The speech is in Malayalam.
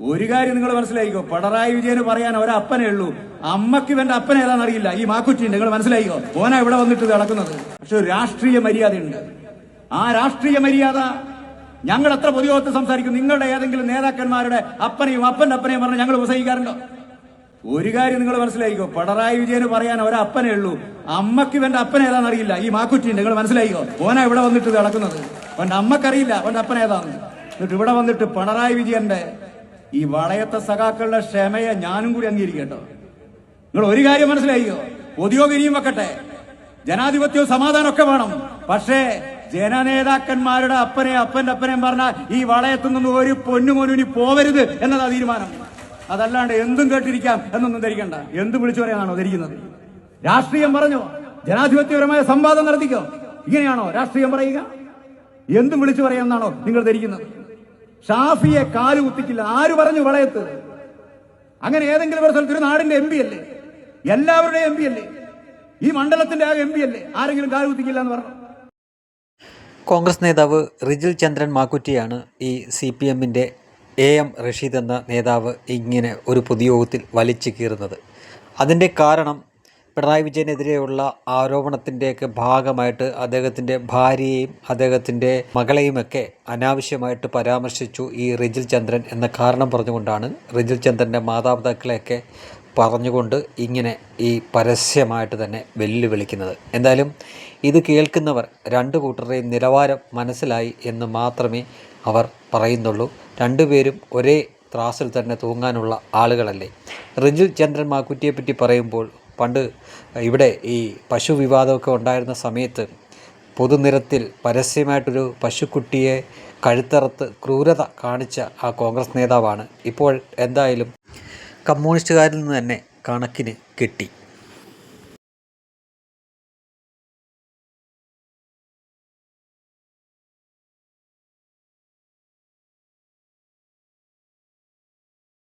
ഒരു കാര്യം നിങ്ങൾ മനസ്സിലായിക്കോ? പിണറായി വിജയന് പറയാൻ ഒരപ്പനേ ഉള്ളൂ. അമ്മയ്ക്ക് ഇവന്റെ അപ്പൻ ഏതാണെന്നറിയില്ല ഈ മാക്കുറ്റി നിങ്ങൾ മനസ്സിലായിക്കോ? ഓനാ ഇവിടെ വന്നിട്ട് നടക്കുന്നത്. പക്ഷെ ഒരു രാഷ്ട്രീയ മര്യാദയുണ്ട്. ആ രാഷ്ട്രീയ മര്യാദ ഞങ്ങൾ എത്ര പൊതുയോഗത്തിൽ സംസാരിക്കും? നിങ്ങളുടെ ഏതെങ്കിലും നേതാക്കന്മാരുടെ അപ്പനെയും അപ്പന്റെ അപ്പനെയും പറഞ്ഞ് ഞങ്ങൾ ഉപസഹിക്കാറുണ്ടോ? ഒരു കാര്യം നിങ്ങൾ മനസ്സിലായിക്കോ? പിണറായി വിജയന് പറയാൻ ഒരപ്പനേ ഉള്ളൂ. അമ്മയ്ക്ക് ഇവന്റെ അപ്പൻ ഏതാണെന്നറിയില്ല ഈ മാക്കുറ്റി നിങ്ങൾ മനസ്സിലായിക്കോ? ഓനാ ഇവിടെ വന്നിട്ട് നടക്കുന്നത്. അവന്റെ അമ്മക്കറിയില്ല അവന്റെ അപ്പൻ ഏതാണെന്ന് എന്നിട്ട് ഇവിടെ വന്നിട്ട് പിണറായി വിജയന്റെ ഈ വളയത്തെ സഖാക്കളുടെ ക്ഷമയെ ഞാനും കൂടി അംഗീകരിക്കട്ടോ. നിങ്ങൾ ഒരു കാര്യം മനസ്സിലായിയോ പൊതുയോഗം ഇനിയും വെക്കട്ടെ. ജനാധിപത്യവും സമാധാനമൊക്കെ വേണം. പക്ഷേ ജനനേതാക്കന്മാരുടെ അപ്പനെ അപ്പന്റെ അപ്പനെയും പറഞ്ഞ ഈ വളയത്തു നിന്ന് ഒരു പൊന്നുമോനും ഇനി പോവരുത് എന്നതാ തീരുമാനം. അതല്ലാണ്ട് എന്തും കേട്ടിരിക്കാം എന്നൊന്നും ധരിക്കണ്ട. എന്തും വിളിച്ചു പറയാനാണോ ധരിക്കുന്നത്? രാഷ്ട്രീയം പറഞ്ഞോ? ജനാധിപത്യപരമായ സംവാദം നടത്തിക്കോ? ഇങ്ങനെയാണോ രാഷ്ട്രീയം പറയുക? എന്തും വിളിച്ചു പറയാമെന്നാണോ നിങ്ങൾ ധരിക്കുന്നത്? ഷാഫിയെ കാൽ കുത്തിക്കില്ല. ആര് പറഞ്ഞു വളയത്ത്? അങ്ങനെ ഏതെങ്കിലും ഒരു സ്ഥലത്ത് ഒരു നാടിന്റെ എം പി അല്ലേ? എല്ലാവരുടെയും എം പി അല്ലേ? ഈ മണ്ഡലത്തിന്റെ ആ എം പി അല്ലേ? ആരെങ്കിലും കാൽ കുത്തിക്കില്ല എന്ന് പറഞ്ഞു? കോൺഗ്രസ് നേതാവ് റിജിൽ ചന്ദ്രൻ മാക്കുറ്റിയാണ് ഈ സി പി എമ്മിന്റെ എ എം റഷീദ് എന്ന നേതാവ് ഇങ്ങനെ ഒരു പൊതുയോഗത്തിൽ വലിച്ചു കീറുന്നത്. അതിന്റെ കാരണം പിണറായി വിജയനെതിരെയുള്ള ആരോപണത്തിന്റെയൊക്കെ ഭാഗമായിട്ട് അദ്ദേഹത്തിന്റെ ഭാര്യയെയും അദ്ദേഹത്തിന്റെ മകളെയുമൊക്കെ അനാവശ്യമായിട്ട് പരാമർശിച്ചു ഈ റിജിൽ ചന്ദ്രൻ എന്ന കാരണം പറഞ്ഞുകൊണ്ടാണ് റിജിൽ ചന്ദ്രന്റെ മാതാപിതാക്കളെയൊക്കെ പറഞ്ഞുകൊണ്ട് ഇങ്ങനെ ഈ പരസ്യമായിട്ട് തന്നെ വെല്ലുവിളിക്കുന്നത്. എന്തായാലും ഇത് കേൾക്കുന്നവർ രണ്ട് കൂട്ടരുടെയും നിലവാരം മനസ്സിലായി എന്ന് മാത്രമേ അവർ പറയുന്നുള്ളൂ. രണ്ടുപേരും ഒരേ ത്രാസിൽ തന്നെ തൂങ്ങാനുള്ള ആളുകളല്ലേ? റിജിൽ ചന്ദ്രൻ മാക്കുറ്റിയെ പറ്റി പറയുമ്പോൾ പണ്ട് ഇവിടെ ഈ പശു വിവാദമൊക്കെ ഉണ്ടായിരുന്ന സമയത്ത് പൊതുനിരത്തിൽ പരസ്യമായിട്ടൊരു പശുക്കുട്ടിയെ കഴുത്തറത്ത് ക്രൂരത കാണിച്ച ആ കോൺഗ്രസ് നേതാവാണ്. ഇപ്പോൾ എന്തായാലും കമ്മ്യൂണിസ്റ്റുകാരിൽ നിന്ന് തന്നെ കണക്കിന് കിട്ടി.